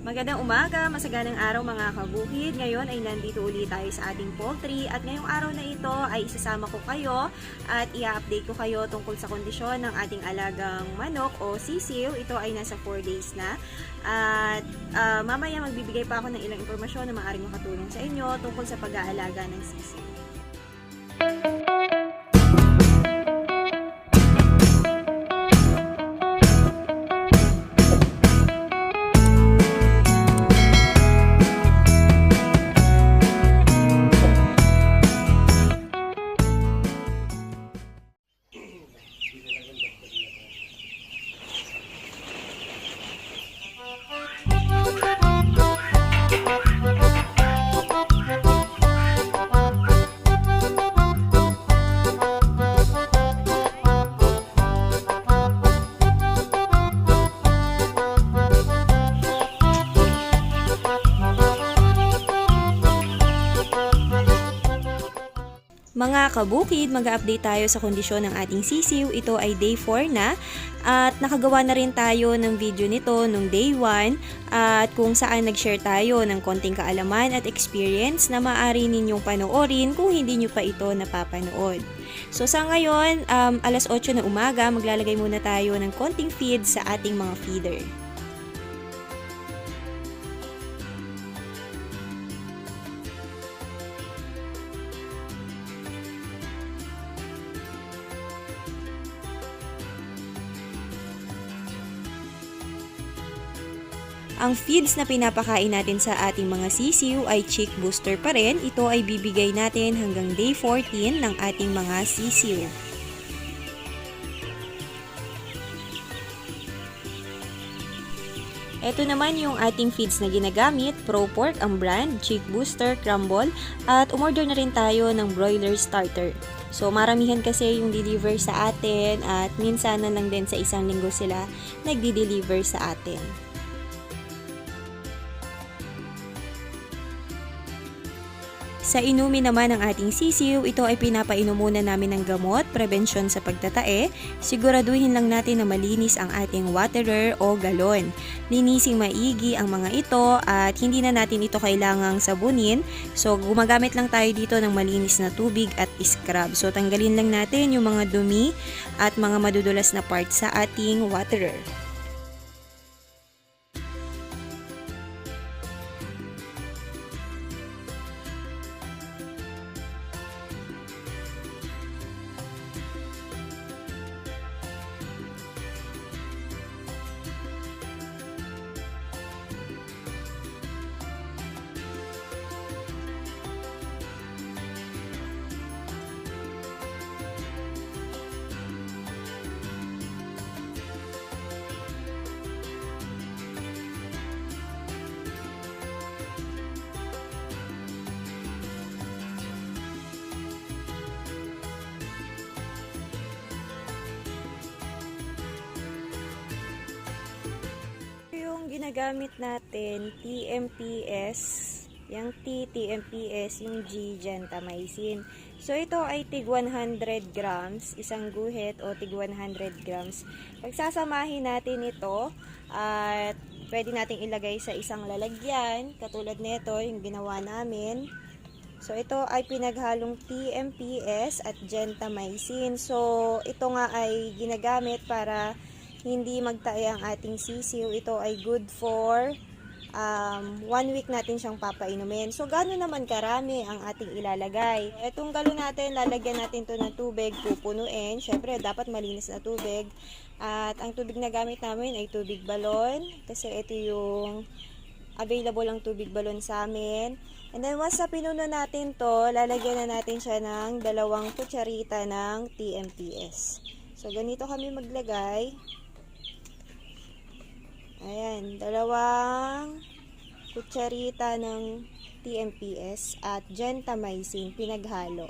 Magandang umaga, masaganang araw mga kabukid. Ngayon ay nandito ulit tayo sa ating poultry at ngayong araw na ito ay isasama ko kayo at i-update ko kayo tungkol sa kondisyon ng ating alagang manok o sisiw. Ito ay nasa 4 days na at ah, mamaya magbibigay pa ako ng ilang impormasyon na maaaring makatulong sa inyo tungkol sa pag-aalaga ng sisiw. Mga kabukid, mag-update tayo sa kondisyon ng ating sisiw. Ito ay day 4 na at nakagawa na rin tayo ng video nito nung day 1 at kung saan nag-share tayo ng konting kaalaman at experience na maaari ninyong panoorin kung hindi nyo pa ito napapanood. So sa ngayon, um, alas 8 na umaga, maglalagay muna tayo ng konting feed sa ating mga feeder. Ang feeds na pinapakain natin sa ating mga sisiw ay chick booster pa rin. Ito ay bibigay natin hanggang day 14 ng ating mga sisiw. Ito naman yung ating feeds na ginagamit, Pro Pork ang brand, Chick Booster, Crumble, at umorder na rin tayo ng broiler starter. So maramihan kasi yung deliver sa atin at minsan na lang din sa isang linggo sila nagdi-deliver sa atin. Sa inumin naman ng ating sisiw, ito ay pinapainom muna namin ng gamot, prevensyon sa pagtatae. Siguraduhin lang natin na malinis ang ating waterer o galon. Linising maigi ang mga ito at hindi na natin ito kailangang sabunin. So gumagamit lang tayo dito ng malinis na tubig at scrub. So tanggalin lang natin yung mga dumi at mga madudulas na parts sa ating waterer. Ginagamit natin, TMPS, yung T, TMPS, yung G, gentamicin. So, ito ay tig 100 grams, isang guhit o tig 100 grams. Pagsasamahin natin ito, at pwede nating ilagay sa isang lalagyan, katulad nito, yung ginawa namin. So, ito ay pinaghalong TMPS at gentamicin. So, ito nga ay ginagamit para hindi magtae ang ating sisiw. Ito ay good for um, one week natin siyang papainumin. So, gano'n naman karami ang ating ilalagay. Itong galon natin, lalagyan natin to ng tubig, pupunuin. Siyempre, dapat malinis na tubig. At ang tubig na gamit namin ay tubig balon. Kasi ito yung available ang tubig balon sa amin. And then, once na pinuno natin to, lalagyan na natin siya ng dalawang kutsarita ng TMPS. So, ganito kami maglagay. Ayan, dalawang kutsarita ng TMPS at gentamicin pinaghalo.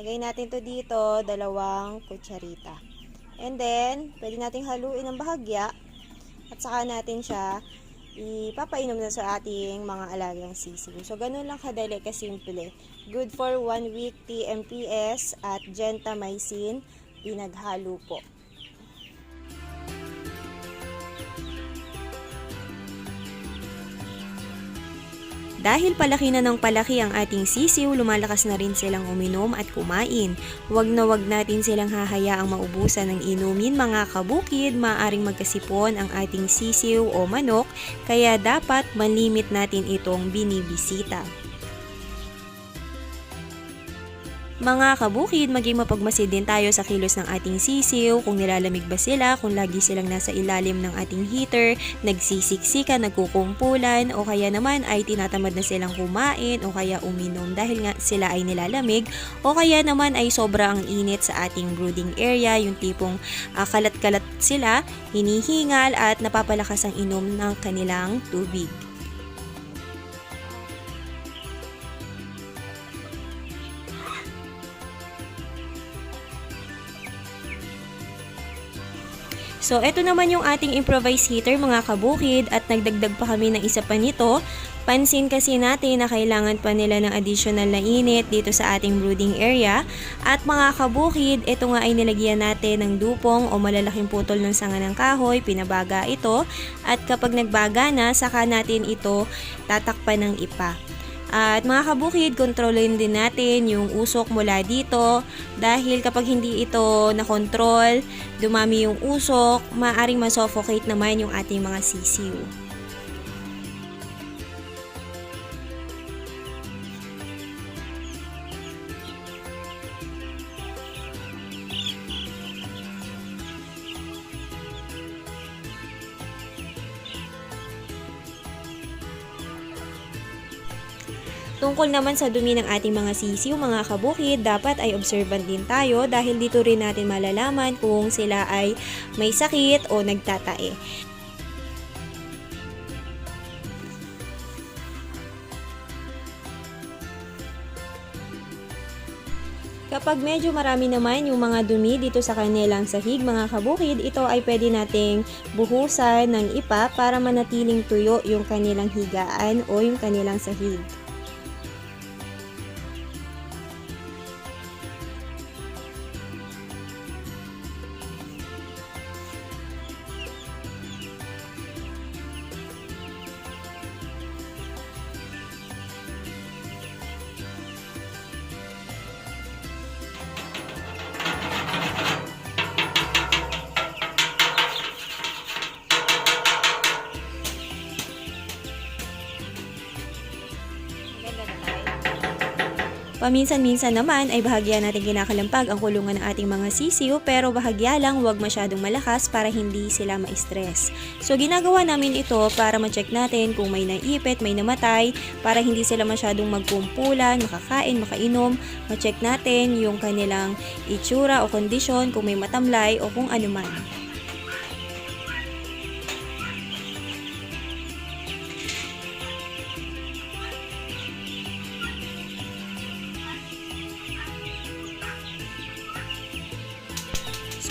Lagay natin to dito, dalawang kutsarita. And then, pwede nating haluin ng bahagya at saka natin siya ipapainom na sa ating mga alagang sisiw. So, ganun lang kadali kasimple. Good for 1 week TMPS at gentamicin pinaghalo po. Dahil palaki na ng palaki ang ating sisiw, lumalakas na rin silang uminom at kumain. Huwag na huwag natin silang hahayaang maubusan ng inumin mga kabukid, maaring magkasipon ang ating sisiw o manok, kaya dapat malimit natin itong binibisita. Mga kabukid, maging mapagmasid din tayo sa kilos ng ating sisiw, kung nilalamig ba sila, kung lagi silang nasa ilalim ng ating heater, nagsisiksika, nagkukumpulan, o kaya naman ay tinatamad na silang kumain, o kaya uminom dahil nga sila ay nilalamig, o kaya naman ay sobra ang init sa ating brooding area, yung tipong ah, kalat-kalat sila, hinihingal at napapalakas ang inom ng kanilang tubig. So, ito naman yung ating improvised heater mga kabukid at nagdagdag pa kami ng isa pa nito. Pansin kasi natin na kailangan pa nila ng additional na init dito sa ating brooding area. At mga kabukid, ito nga ay nilagyan natin ng dupong o malalaking putol ng sanga ng kahoy, pinabaga ito. At kapag nagbaga na, saka natin ito tatakpan ng ipa. At mga kabukid, kontrolin din natin yung usok mula dito dahil kapag hindi ito nakontrol, dumami yung usok, maaring masuffocate naman yung ating mga sisiw. Tungkol naman sa dumi ng ating mga sisiw, mga kabukid, dapat ay observant din tayo dahil dito rin natin malalaman kung sila ay may sakit o nagtatae. Kapag medyo marami naman yung mga dumi dito sa kanilang sahig, mga kabukid, ito ay pwede nating buhusan ng ipa para manatiling tuyo yung kanilang higaan o yung kanilang sahig. Paminsan-minsan naman ay bahagya natin kinakalampag ang kulungan ng ating mga sisiw pero bahagya lang huwag masyadong malakas para hindi sila ma-stress. So ginagawa namin ito para ma-check natin kung may naipit, may namatay, para hindi sila masyadong magkumpulan, makakain, makainom, ma-check natin yung kanilang itsura o kondisyon, kung may matamlay o kung ano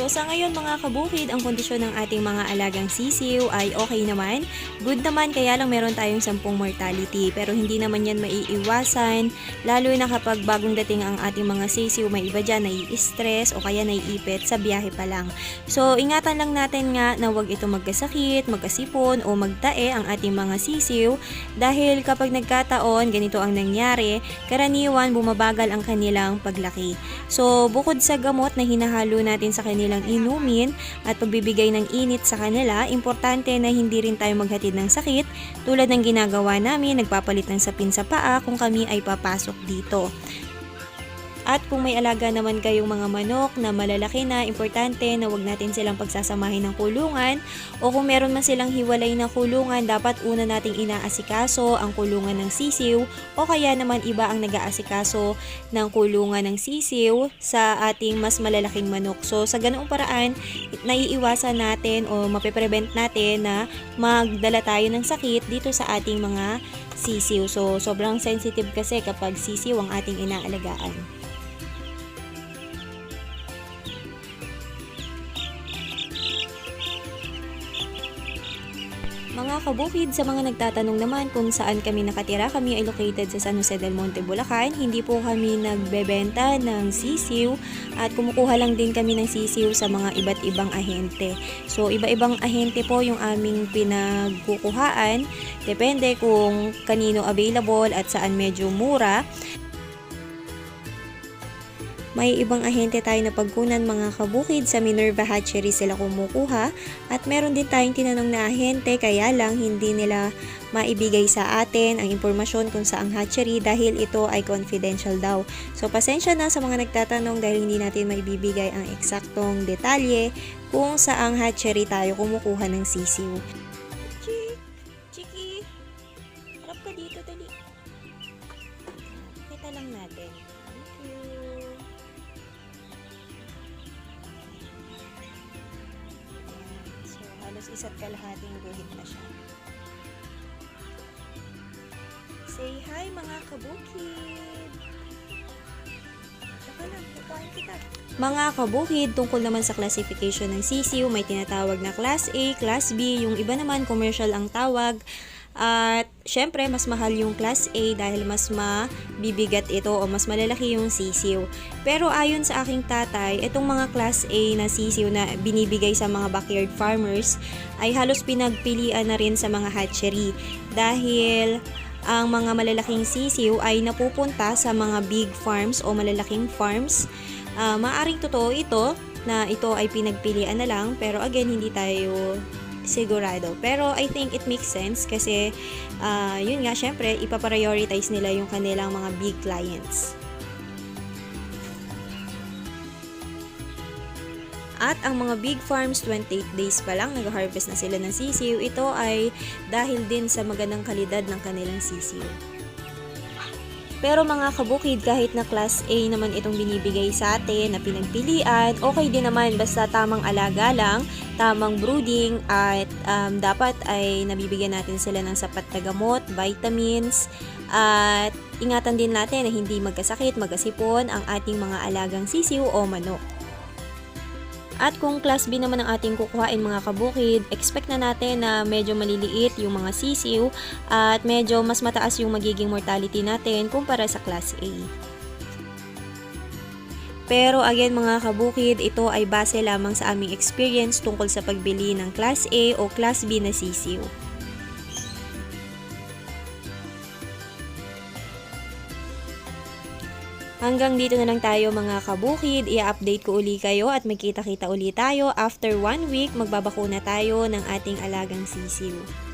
So sa ngayon mga kabukid, ang kondisyon ng ating mga alagang sisiw ay okay naman. Good naman kaya lang meron tayong 10 mortality pero hindi naman yan maiiwasan lalo na kapag bagong dating ang ating mga sisiw may iba dyan nai-stress o kaya naiipit sa biyahe pa lang. So ingatan lang natin nga na wag ito magkasakit, magkasipon o magtae ang ating mga sisiw dahil kapag nagkataon ganito ang nangyari, karaniwan bumabagal ang kanilang paglaki. So bukod sa gamot na hinahalo natin sa kanilang inumin at pagbibigay ng init sa kanila, importante na hindi rin tayo maghatid ng sakit tulad ng ginagawa namin, nagpapalit ng sapin sa paa kung kami ay papasok dito. At kung may alaga naman kayong mga manok na malalaki na, importante na wag natin silang pagsasamahin ng kulungan o kung meron man silang hiwalay na kulungan, dapat una nating inaasikaso ang kulungan ng sisiw o kaya naman iba ang nag-aasikaso ng kulungan ng sisiw sa ating mas malalaking manok. So sa ganoong paraan, naiiwasan natin o mape-prevent natin na magdala tayo ng sakit dito sa ating mga sisiw. So sobrang sensitive kasi kapag sisiw ang ating inaalagaan. Mga kabukid, sa mga nagtatanong naman kung saan kami nakatira, kami ay located sa San Jose del Monte, Bulacan. Hindi po kami nagbebenta ng sisiw at kumukuha lang din kami ng sisiw sa mga iba't ibang ahente. So, iba-ibang ahente po yung aming pinagkukuhaan. Depende kung kanino available at saan medyo mura. May ibang ahente tayo na pagkunan mga kabukid sa Minerva Hatchery sila kumukuha at meron din tayong tinanong na ahente kaya lang hindi nila maibigay sa atin ang impormasyon kung saang hatchery dahil ito ay confidential daw. So pasensya na sa mga nagtatanong dahil hindi natin maibibigay ang eksaktong detalye kung saang hatchery tayo kumukuha ng sisiw. Mga kabukid, tungkol naman sa classification ng sisiw, may tinatawag na Class A, Class B, yung iba naman commercial ang tawag. At syempre, mas mahal yung Class A dahil mas mabibigat ito o mas malalaki yung sisiw. Pero ayon sa aking tatay, itong mga Class A na sisiw na binibigay sa mga backyard farmers ay halos pinagpilian na rin sa mga hatchery. Dahil ang mga malalaking sisiw ay napupunta sa mga big farms o malalaking farms. Ah, maaring totoo ito na ito ay pinagpilian na lang pero again hindi tayo sigurado. Pero I think it makes sense kasi ah, yun nga syempre ipaprioritize nila yung kanilang mga big clients. At ang mga big farms, 28 days pa lang nag-harvest na sila ng sisiw. Ito ay dahil din sa magandang kalidad ng kanilang sisiw. Pero mga kabukid, kahit na class A naman itong binibigay sa atin na pinagpilian, okay din naman basta tamang alaga lang, tamang brooding, at um, dapat ay nabibigyan natin sila ng sapat na gamot, vitamins, at ingatan din natin na hindi magkasakit, magkasipon ang ating mga alagang sisiw o manok. At kung class B naman ang ating kukuhain mga kabukid, expect na natin na medyo maliliit yung mga sisiw at medyo mas mataas yung magiging mortality natin kumpara sa class A. Pero again mga kabukid, ito ay base lamang sa aming experience tungkol sa pagbili ng class A o class B na sisiw. Hanggang dito na lang tayo mga kabukid. I-update ko uli kayo at magkita-kita uli tayo. After one week, magbabakuna tayo ng ating alagang sisiw.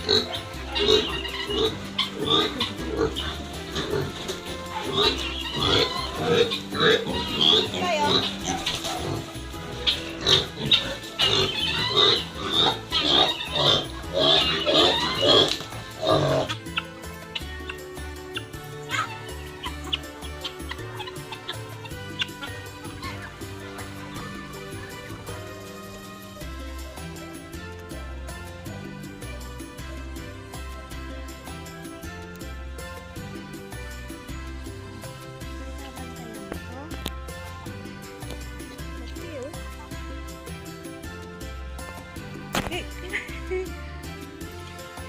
Tayo.